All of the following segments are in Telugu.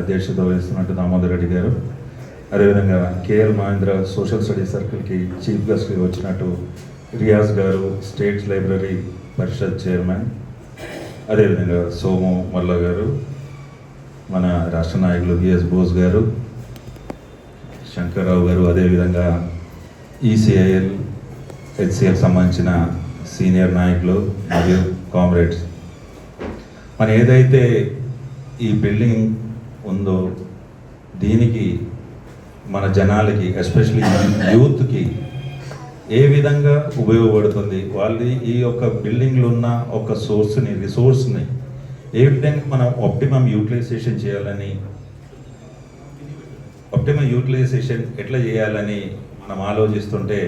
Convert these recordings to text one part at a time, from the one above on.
అధ్యక్షత వహిస్తున్నట్టు దామోదర్ రెడ్డి గారు. అదేవిధంగా కేఎల్ మహేంద్ర సోషల్ స్టడీస్ సర్కిల్కి చీఫ్ గెస్ట్ వచ్చినట్టు రియాజ్ గారు స్టేట్ లైబ్రరీ పరిషత్ చైర్మన్. అదేవిధంగా సోము మల్ల గారు మన రాష్ట్ర నాయకులు బిఎస్ బోస్ గారు శంకర్రావు గారు అదేవిధంగా ఈసీఐఎల్ హెచ్సిఎల్ సంబంధించిన సీనియర్ నాయకులు మరియు కామ్రేడ్స్. మన ఏదైతే ఈ బిల్డింగ్ ఉందో దీనికి మన జనాలకి ఎస్పెషలీ యూత్కి ఏ విధంగా ఉపయోగపడుతుంది? వాళ్ళది ఈ యొక్క బిల్డింగ్లో ఉన్న ఒక సోర్స్ని రిసోర్స్ని ఏ విధంగా మనం ఆప్టిమమ్ యూటిలైజేషన్ చేయాలని ఆప్టిమమ్ యూటిలైజేషన్ ఎట్లా చేయాలని మనం ఆలోచిస్తుంటే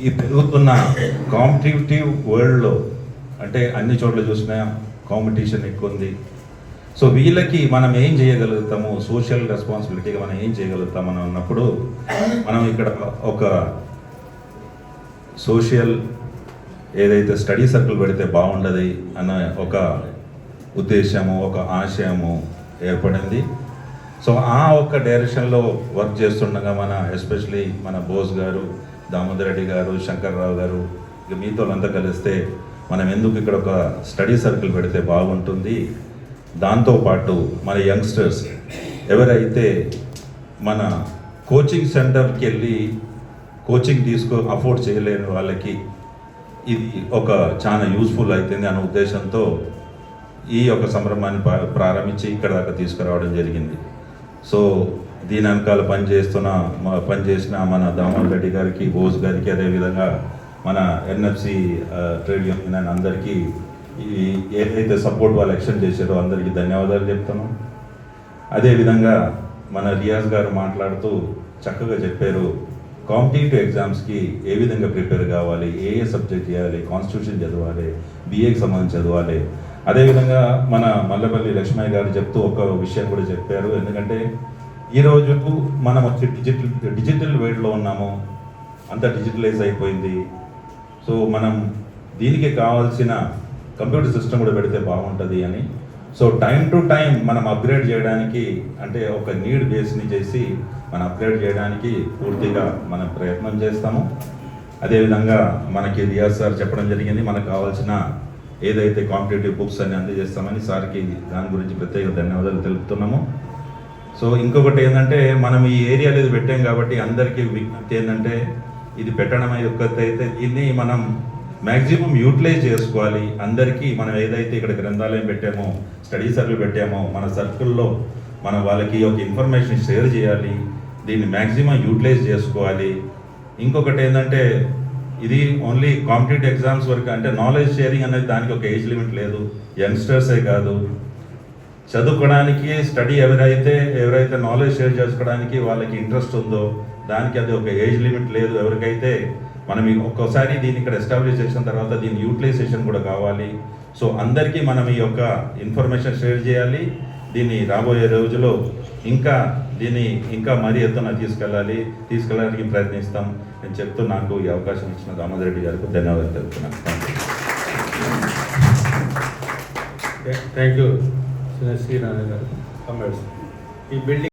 ఈ పెరుగుతున్న కాంపిటేటివ్ వరల్డ్లో అంటే అన్ని చోట్ల చూసినా కాంపిటీషన్ ఎక్కువ ఉంది సో వీళ్ళకి మనం ఏం చేయగలుగుతాము? సోషల్ రెస్పాన్సిబిలిటీగా మనం ఏం చేయగలుగుతాం అని అన్నప్పుడు మనం ఇక్కడ ఒక సోషల్ ఏదైతే స్టడీ సర్కిల్ పెడితే బాగుండదు అన్న ఒక ఉద్దేశము ఒక ఆశయము ఏర్పడింది. సో ఆ ఒక్క డైరెక్షన్లో వర్క్ చేస్తుండగా మన ఎస్పెషలీ మన బోస్ గారు దామోదర్ రెడ్డి గారు శంకర్రావు గారు ఇక మీతో అంతా కలిస్తే మనం ఎందుకు ఇక్కడ ఒక స్టడీ సర్కిల్ పెడితే బాగుంటుంది? దాంతోపాటు మన యంగ్స్టర్స్ ఎవరైతే మన కోచింగ్ సెంటర్కి వెళ్ళి కోచింగ్ తీసుకో అఫోర్డ్ చేయలేని వాళ్ళకి ఇది ఒక చాలా యూస్ఫుల్ అవుతుంది అనే ఉద్దేశంతో ఈ యొక్క సంభ్రమాన్ని ప్రా- ప్రారంభించి ఇక్కడ దాకా తీసుకురావడం జరిగింది. సో దీని వెనకాల పనిచేస్తున్న పనిచేసిన మన దామోదర్ రెడ్డి గారికి బోస్ గారికి అదేవిధంగా మన ఎన్ఎఫ్సి ట్రేడ్ యూనియన్ అందరికీ ఈ ఏదైతే సపోర్ట్ వాళ్ళు ఎక్స్టెండ్ చేశారో అందరికీ ధన్యవాదాలు చెప్తున్నాం. అదేవిధంగా మన రియాజ్ గారు మాట్లాడుతూ చక్కగా చెప్పారు కాంపిటేటివ్ ఎగ్జామ్స్కి ఏ విధంగా ప్రిపేర్ కావాలి ఏ ఏ సబ్జెక్ట్ చేయాలి కాన్స్టిట్యూషన్ చదవాలి బీఏకి సంబంధించి చదవాలి. అదేవిధంగా మన మల్లపల్లి లక్ష్మయ్య గారు చెప్తూ ఒక విషయం కూడా చెప్పారు. ఎందుకంటే ఈరోజు మనం వచ్చి డిజిటల్ డిజిటల్ వేడ్లో ఉన్నాము. అంతా డిజిటలైజ్ అయిపోయింది. సో మనం దీనికి కావాల్సిన కంప్యూటర్ సిస్టమ్ కూడా పెడితే బాగుంటుంది అని. సో టైం టు టైం మనం అప్గ్రేడ్ చేయడానికి అంటే ఒక నీడ్ బేస్ని చేసి మనం అప్గ్రేడ్ చేయడానికి పూర్తిగా మనం ప్రయత్నం చేస్తాము. అదేవిధంగా మనకి రియాజ్ సార్ చెప్పడం జరిగింది మనకు కావాల్సిన ఏదైతే కాంపిటేటివ్ బుక్స్ అన్ని అందజేస్తామని సార్కి దాని గురించి ప్రత్యేక ధన్యవాదాలు తెలుపుతున్నాము. సో ఇంకొకటి ఏంటంటే మనం ఈ ఏరియాలో ఇది పెట్టాం కాబట్టి అందరికీ విజ్ఞప్తి ఏంటంటే ఇది పెట్టడం అనేది అయితే దీన్ని మనం మ్యాక్సిమం యూటిలైజ్ చేసుకోవాలి. అందరికీ మనం ఏదైతే ఇక్కడ గ్రంథాలయం పెట్టామో స్టడీ సర్కిల్ పెట్టామో మన సర్కిల్లో మనం వాళ్ళకి ఒక ఇన్ఫర్మేషన్ షేర్ చేయాలి. దీన్ని మ్యాక్సిమం యూటిలైజ్ చేసుకోవాలి. ఇంకొకటి ఏంటంటే ఇది ఓన్లీ కాంపిటేటివ్ ఎగ్జామ్స్ వరకు అంటే నాలెడ్జ్ షేరింగ్ అనేది దానికి ఒక ఏజ్ లిమిట్ లేదు. యంగ్స్టర్సే కాదు. చదువుకోవడానికి స్టడీ ఎవరైతే ఎవరైతే నాలెడ్జ్ షేర్ చేసుకోవడానికి వాళ్ళకి ఇంట్రెస్ట్ ఉందో దానికి అది ఒక ఏజ్ లిమిట్ లేదు. ఎవరికైతే మనం ఒక్కోసారి దీన్ని ఇక్కడ ఎస్టాబ్లిష్ చేసిన తర్వాత దీని యూటిలైజేషన్ కూడా కావాలి సో అందరికీ మనం ఈ యొక్క ఇన్ఫర్మేషన్ షేర్ చేయాలి దీన్ని రాబోయే రోజులో ఇంకా దీన్ని ఇంకా మరీ ఎత్తున తీసుకెళ్ళాలి తీసుకెళ్ళడానికి ప్రయత్నిస్తాం నేను చెప్తూ నాకు ఈ అవకాశం ఇచ్చిన దామోదర్ రెడ్డి గారికి ధన్యవాదాలు తెలుపుతున్నాను థ్యాంక్ యూ శ్రీ నారాయణ గారు ఈ బిల్డింగ్